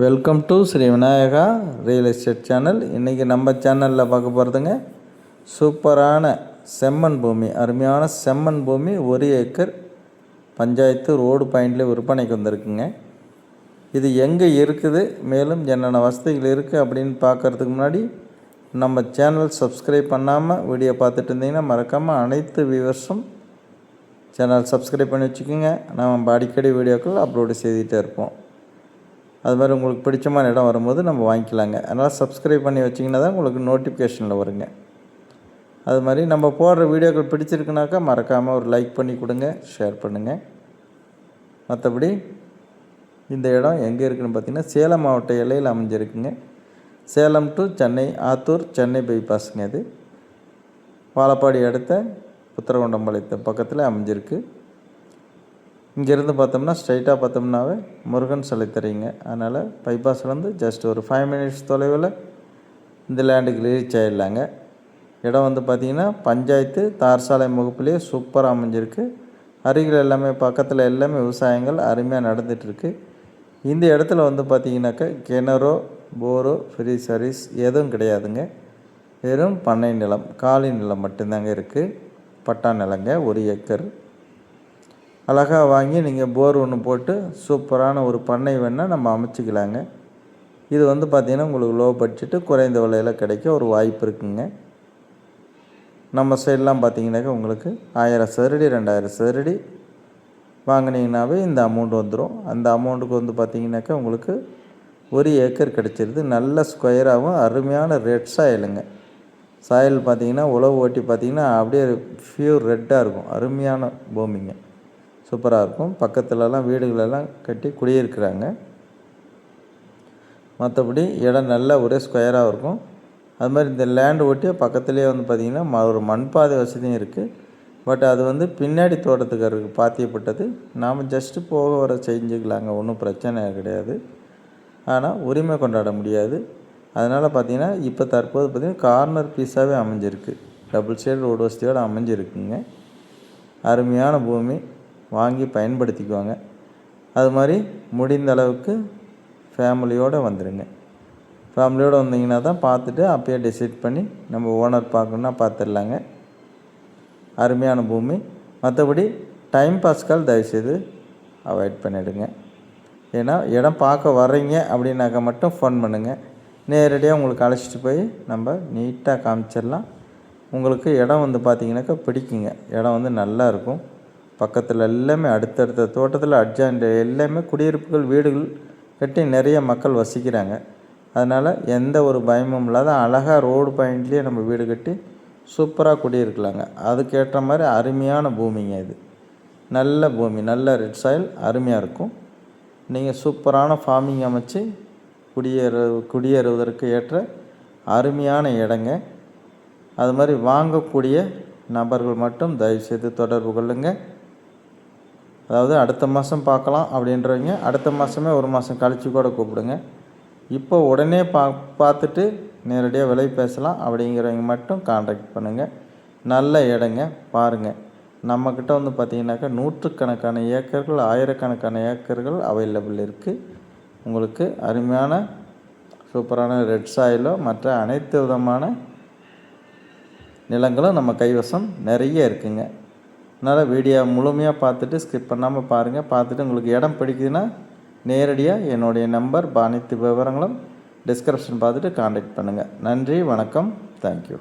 Welcome to Sri Vinayaka real estate channel இன்றைக்கி நம்ம சேனலில் பார்க்க போகிறதுங்க சூப்பரான செம்மண் பூமி அருமையான செம்மண் பூமி ஒரு ஏக்கர் பஞ்சாயத்து ரோடு பாயிண்டில் விற்பனைக்கு வந்திருக்குங்க. இது எங்கே இருக்குது மேலும் என்னென்ன வசதிகள் இருக்குது அப்படின்னு பார்க்குறதுக்கு முன்னாடி நம்ம சேனல் சப்ஸ்கிரைப் பண்ணாமல் வீடியோ பார்த்துட்டு இருந்தீங்கன்னா மறக்காமல் அனைத்து வியூவர்ஸும் சேனல் சப்ஸ்கிரைப் பண்ணி வச்சுக்கோங்க. நம்ம அடிக்கடி வீடியோக்கள் அப்லோடு செய்துகிட்டே இருப்போம். அது மாதிரி உங்களுக்கு பிடிச்சமான இடம் வரும்போது நம்ம வாங்கிக்கலாங்க. அதனால் சப்ஸ்கிரைப் பண்ணி வச்சிங்கன்னா தான் உங்களுக்கு நோட்டிஃபிகேஷனில் வருங்க. அது மாதிரி நம்ம போடுற வீடியோக்கள் பிடிச்சிருக்குனாக்கா மறக்காமல் ஒரு லைக் பண்ணி கொடுங்க ஷேர் பண்ணுங்கள் மற்றபடி இந்த இடம் எங்கே இருக்குதுன்னு பார்த்தீங்கன்னா சேலம் மாவட்ட எல்லையில் அமைஞ்சிருக்குங்க. சேலம் டு சென்னை ஆத்தூர் சென்னை பைபாஸுங்க இது. வாழப்பாடி அடுத்த புத்திரகொண்டம்பாளையத்து பக்கத்தில் அமைஞ்சிருக்கு. இங்கேருந்து பார்த்தோம்னா ஸ்ட்ரைட்டாக பார்த்தோம்னாவே முருகன் சிலை தெரியுங்க. அதனால் பைபாஸ்லேருந்து ஜஸ்ட் ஒரு ஃபைவ் மினிட்ஸ் தொலைவில் இந்த லேண்டுக்கு ரீச் ஆகிடலாங்க இடம் வந்து பார்த்திங்கன்னா பஞ்சாயத்து தார் சாலை முகப்புலேயே சூப்பராக அமைஞ்சிருக்கு. அருகில் எல்லாமே பக்கத்தில் எல்லாமே விவசாயங்கள் அருமையாக நடந்துகிட்ருக்கு இந்த இடத்துல வந்து பார்த்திங்கனாக்கா கிணறோ போரோ ஃப்ரீ சர்வீஸ் எதுவும் கிடையாதுங்க. வெறும் பண்ணை நிலம் காலி நிலம் மட்டும்தாங்க இருக்குது பட்டா நிலங்க ஒரு ஏக்கர். அழகாக வாங்கி நீங்கள் போர் ஒன்று போட்டு சூப்பரான ஒரு பண்ணை வேணால் நம்ம அமைச்சிக்கலாங்க. இது வந்து பார்த்திங்கன்னா உங்களுக்கு லோ பட்ஜெட்டு குறைந்த விலையில் கிடைக்க ஒரு வாய்ப்பு இருக்குங்க. நம்ம சைட்லாம் பார்த்தீங்கன்னாக்கா உங்களுக்கு ஆயிரம் சதுரடி ரெண்டாயிரம் சதுரடி வாங்கினீங்கனாவே இந்த அமௌண்ட் வந்துடும் அந்த அமௌண்ட்டுக்கு வந்து பார்த்தீங்கன்னாக்கா உங்களுக்கு ஒரு ஏக்கர் கிடச்சிருது. நல்ல ஸ்கொயராகவும் அருமையான ரெட் சாயலுங்க சாயல் பார்த்தீங்கன்னா உழவு ஓட்டி பார்த்திங்கன்னா அப்படியே ஃபியூர் ரெட்டாக இருக்கும். அருமையான பூமிங்க. சூப்பராக இருக்கும். பக்கத்துலலாம் வீடுகளெல்லாம் கட்டி குடியிருக்கிறாங்க. மற்றபடி இடம் நல்லா ஒரே ஸ்கொயராக இருக்கும். அது மாதிரி இந்த லேண்டு ஒட்டியே பக்கத்துலேயே வந்து பார்த்திங்கன்னா ஒரு மண்பாதை வசதியும் இருக்குது பட் அது வந்து பின்னாடி தோட்டத்துக்காரருக்கு பாத்தியப்பட்டது. நாம் ஜஸ்ட்டு போக வர செஞ்சுக்கலாங்க ஒன்றும் பிரச்சனை கிடையாது. ஆனால் உரிமை கொண்டாட முடியாது. அதனால் பார்த்திங்கன்னா இப்போ தற்போது பார்த்திங்கன்னா கார்னர் பீஸாகவே அமைஞ்சிருக்கு. டபுள் சைடு ரோடு வசதியோடு அமைஞ்சிருக்குங்க. அருமையான பூமி. வாங்கி பயன்படுத்திக்குவாங்க. அது மாதிரி முடிந்த அளவுக்கு ஃபேமிலியோடு வந்துடுங்க ஃபேமிலியோடு வந்தீங்கன்னா தான் பார்த்துட்டு அப்பயே டிசைட் பண்ணி நம்ம ஓனர் பார்க்கணுன்னா பார்த்துடலாங்க. அருமையான பூமி. மற்றபடி டைம் பாஸ்கால் தயவுசெய்து அவாய்ட் பண்ணிவிடுங்க ஏன்னா இடம் பார்க்க வர்றீங்க அப்படின்னாக்கா மட்டும் ஃபோன் பண்ணுங்கள் நேரடியாக உங்களுக்கு அழைச்சிட்டு போய் நம்ம நீட்டாக காமிச்சிடலாம். உங்களுக்கு இடம் வந்து பார்த்திங்கனாக்கா பிடிக்குங்க. இடம் வந்து நல்லா இருக்கும். பக்கத்தில் எல்லாமே அடுத்தடுத்த தோட்டத்தில் அட்ஜாயிண்ட் எல்லாமே குடியிருப்புகள் வீடுகள் கட்டி நிறைய மக்கள் வசிக்கிறாங்க. அதனால் எந்த ஒரு பயமும் இல்லாத அழகாக ரோடு பாயிண்ட்லேயே நம்ம வீடு கட்டி சூப்பராக குடியிருக்கலாங்க. அதுக்கேற்ற மாதிரி அருமையான பூமிங்க இது. நல்ல பூமி நல்ல ரெட் சாயில் அருமையாக இருக்கும். நீங்கள் சூப்பரான ஃபார்மிங் அமைச்சு குடியேற குடியேறுவதற்கு ஏற்ற அருமையான இடங்க. அது மாதிரி வாங்கக்கூடிய நபர்கள் மட்டும் தயவுசெய்து தொடர்பு கொள்ளுங்கள் அதாவது அடுத்த மாதம் பார்க்கலாம் அப்படின்றவங்க அடுத்த மாதமே ஒரு மாதம் கழித்து கூட கூப்பிடுங்க. இப்போ உடனே பா பார்த்துட்டு நேரடியாக விலை பேசலாம் அப்படிங்கிறவங்க மட்டும் காண்டாக்ட் பண்ணுங்கள் நல்ல இடங்க பாருங்கள் நம்மக்கிட்ட வந்து பார்த்திங்கனாக்கா நூற்றுக்கணக்கான ஏக்கர்கள் ஆயிரக்கணக்கான ஏக்கர்கள் அவைலபிள் இருக்குது உங்களுக்கு அருமையான சூப்பரான ரெட் சாயிலோ மற்ற அனைத்து விதமான நிலங்களும் நம்ம கைவசம் நிறைய இருக்குங்க. அதனால் வீடியோ முழுமையாக பார்த்துட்டு ஸ்கிப் பண்ணாமல் பாருங்கள் பார்த்துட்டு உங்களுக்கு இடம் பிடிக்குதுன்னா நேரடியாக என்னுடைய நம்பர் அனைத்து விவரங்களும் டிஸ்கிரிப்ஷன் பார்த்துட்டு காண்டாக்ட் பண்ணுங்கள் நன்றி வணக்கம். தேங்க்யூ